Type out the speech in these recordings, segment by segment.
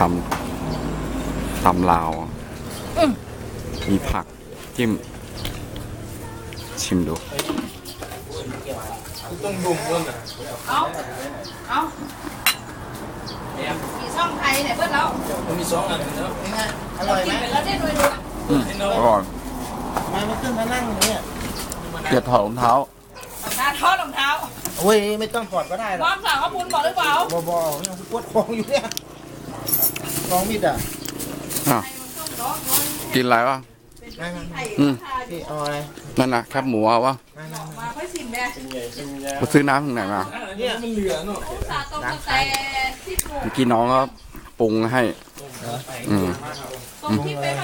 ตำตำลาว มีผักจิ้ม ชิมดู ต้องดุมด้วยนะเอาเอามีช่องไทยเนี่ยเพื่อนเรามันมีสองอันนะเป็นไงอร่อยไหมกินไปแล้วได้รวยอืมอร่อยมามาขึ้นมานั่งอย่างเนี่ยเกลียดถอดรองเท้าๆรองเท้าทอดรองเท้าโอ้ยไม่ต้องถอดก็ได้หรมออกงสั่งข้าวปุ้นบอกหรือเปล่าบอบอเนี่ยปวดของอยู่เนี่ย ของมิดอะอะกินอะไรวะนั่งไข่อืมพี่เอาอะไรนั่นนะแคบหมูเอาวะนั่งนั่งมาค่อยชิมแม่ไปซื้อน้ำถึงไหนมาอันนี้มันเหลือเนาะสาต้มกาแฟที่ปลูกเมื่อกี้น้องก็ปรุงให้ อืมตรงที่เป็น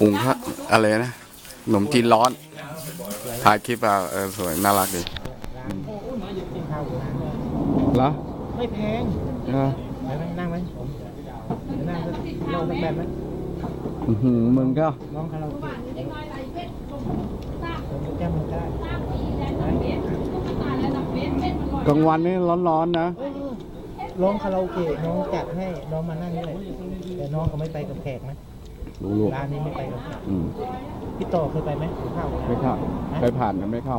ปรุงฮะอะไรนะขนมจีนร้อนถ่ายคลิปอะเออสวยน่ารักดีกินข้าวอยู่นะเหรอไม่แพงเออ ไปไหมนั่งไหมผมนั่งสัก เราสักแบบไหมอื้อหือมึงก็น้องคาราโอเกะผมแก้มันได้กลางวันนี่ร้อนๆนะเออร้องคาราโอเกะน้องจัดให้น้องมานั่งด้วยแต่น้องเขาไม่ไปกับแขกนะลูกร้านนี้ไม่ไปกับแขกๆอืมพี่ต่อเคยไปไหมกินข้าวไม่เข้าไปผ่านกันไม่เข้า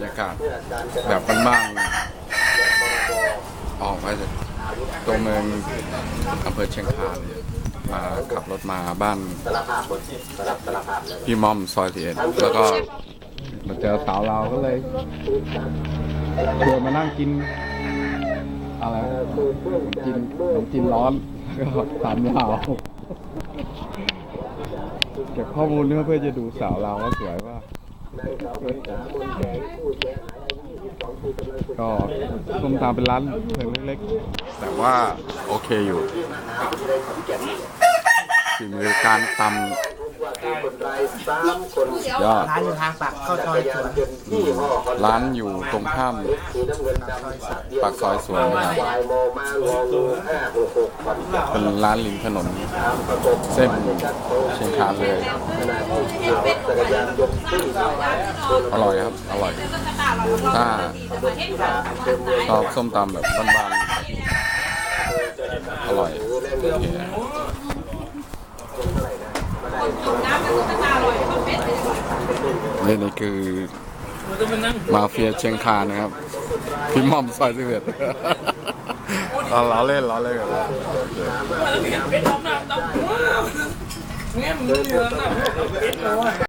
รยากาศแบบบ้านๆออกมาจากตัวเมืองอำเภอเชียงคานมาขับรถมาบ้านพี่ม่อมซอยสิเอ็ดแล้วก็มาเจอสาวเราก็เลยชวนมานั่งกิน อะไรกินขนมจีนร้อนก็ตามลาวเก็บข้อมูลเพื่อจะดูสาวเราว่าสวย ก็ส้มตำเป็นร้านเพิงเล็กๆ แต่ว่าโอเคอยู่ฝีมือการตำ ยอดร้านอยู่ทางปากเข้าซอยสวนร้านอยู่ตรงข้ามปากซอยสวนนะครับเป็นร้านริมถนนเส้นเชียงคานเลยอร่อยครับ อร่อยถ้าชอบส้มตำแบบบ้านๆอร่อยโอเค นี่นี่คือมาเฟียเชียงคานนะครับพี่ม่อมซอยสิบเอ็ดเราเล่นเราเล่นกันเนี่ยมันเหลือน้ำ